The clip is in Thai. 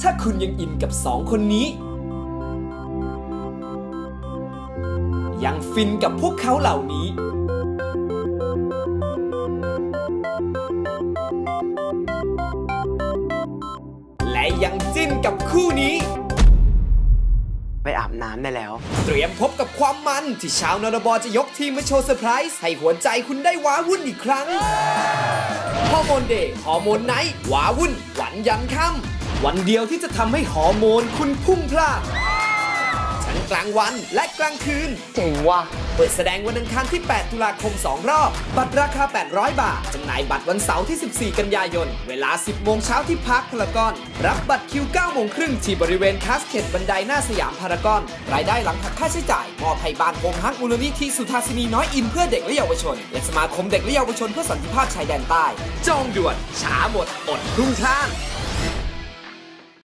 ถ้าคุณยังอินกับสองคนนี้ ยังฟินกับพวกเขาเหล่านี้ และยังจิ้นกับคู่นี้ ไปอาบน้ำได้แล้ว เตรียมพบกับความมันที่ชาวนรบจะยกทีมมาโชว์เซอร์ไพรส์ให้หัวใจคุณได้ว้าวุ่นอีกครั้งฮอร์โมนเดย์ฮอร์โมนไนท์ว้าวุ่นหวันยันค่ำ วันเดียวที่จะทำให้ฮอร์โมนคุณพุ่งพล่านทั้งกลางวันและกลางคืน เจ๋งว่ะ เปิดแสดงวันอังคารที่ 8 ตุลาคม 2 รอบ บัตรราคา 800 บาท จำหน่ายบัตรวันเสาร์ที่ 14 กันยายน เวลา 10 โมงเช้าที่พาร์คพารากอน รับบัตรคิว 9 โมงครึ่งที่บริเวณคาสเขตบันไดหน้าสยามพารากอน รายได้หลังหักค่าใช้จ่าย มอบให้บ้านโฮมฮักมูลนิธิสุทาสินีน้อยอินเพื่อเด็กและเยาวชน และสมาคมเด็กและเยาวชนเพื่อสันติภาพชายแดนใต้ จองด่วน ช้าหมด อดพรุ่งพล่าน